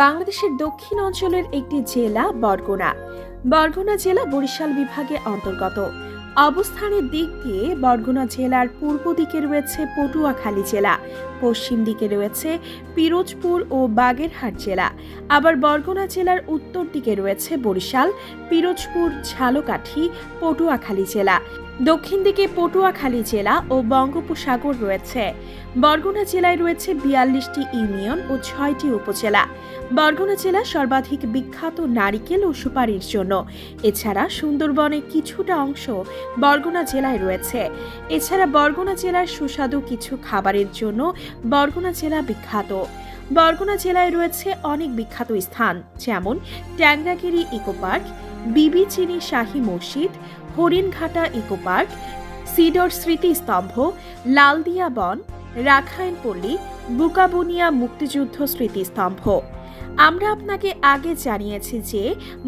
বাংলাদেশের দক্ষিণ অঞ্চলের একটি জেলা বরগুনা। বরগুনা জেলা বরিশাল বিভাগে অন্তর্গত। অবস্থানের দিক দিয়ে বরগুনা জেলার পূর্ব দিকে রয়েছে পটুয়াখালী জেলা, পশ্চিম দিকে রয়েছে পিরোজপুর ও বাগেরহাট জেলা। আবার বরগুনা জেলার উত্তর দিকে রয়েছে বরিশাল, পিরোজপুর, ঝালকাঠি, পটুয়াখালী জেলা। দক্ষিণ দিকে পটুয়াখালী জেলা ও বঙ্গোপসাগর রয়েছে। বরগুনা জেলায় রয়েছে বিয়াল্লিশটি ইউনিয়ন ও ছয়টি উপজেলা। বরগুনা জেলা সর্বাধিক বিখ্যাত নারিকেল ও সুপারির জন্য। এছাড়া সুন্দরবনের কিছুটা অংশ বরগুনা জেলায় রয়েছে। এছাড়া বরগুনা জেলার সুস্বাদু কিছু খাবারের জন্য বরগুনা জেলা বিখ্যাত। বরগুনা জেলায় রয়েছে অনেক বিখ্যাত স্থান, যেমন ট্যাংরাগিরি ইকো পার্ক, বিবি চিনি শাহী মসজিদ হরিণঘাটা ইকো পার্ক, সিডর স্মৃতিস্তম্ভ লালদিয়া বন রাখাইনপল্লী বুকাবুনিয়া মুক্তিযুদ্ধ স্মৃতিস্তম্ভ আমরা আপনাকে আগে জানিয়েছি যে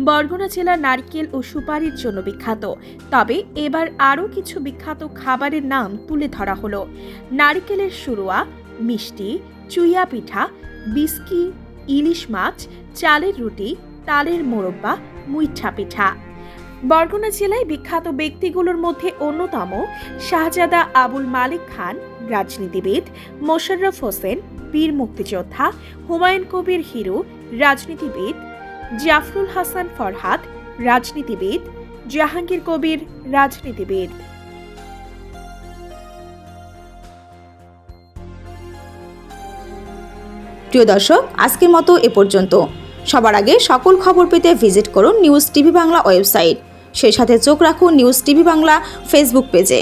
বরগুনা জেলা নারকেল ও সুপারির জন্য বিখ্যাত, তবে এবার আরও কিছু বিখ্যাত খাবারের নাম তুলে ধরা হলো। নারকেলের সুরুয়া মিষ্টি, চুইয়া পিঠা, বিস্কি, ইলিশ মাছ, চালের রুটি, তালের মোরব্বা মুইঠা পিঠা। বরগুনা জেলায় বিখ্যাত ব্যক্তিগুলোর মধ্যে অন্যতম শাহজাদা আবুল মালিক খান, রাজনীতিবিদ মোশাররফ হোসেন বীর মুক্তিযোদ্ধা হুমায়ুন কবির হিরু, রাজনীতিবিদ জাফরুল হাসান ফরহাদ, রাজনীতিবিদ জাহাঙ্গীর কবির, রাজনীতিবিদ। প্রিয় দর্শক, আজকের মতো এ পর্যন্ত। সবার আগে সকল খবর পেতে ভিজিট করুন নিউজ টিভি বাংলা ওয়েবসাইট। সেই সাথে চোখ রাখুন নিউজ টিভি বাংলা ফেসবুক পেজে।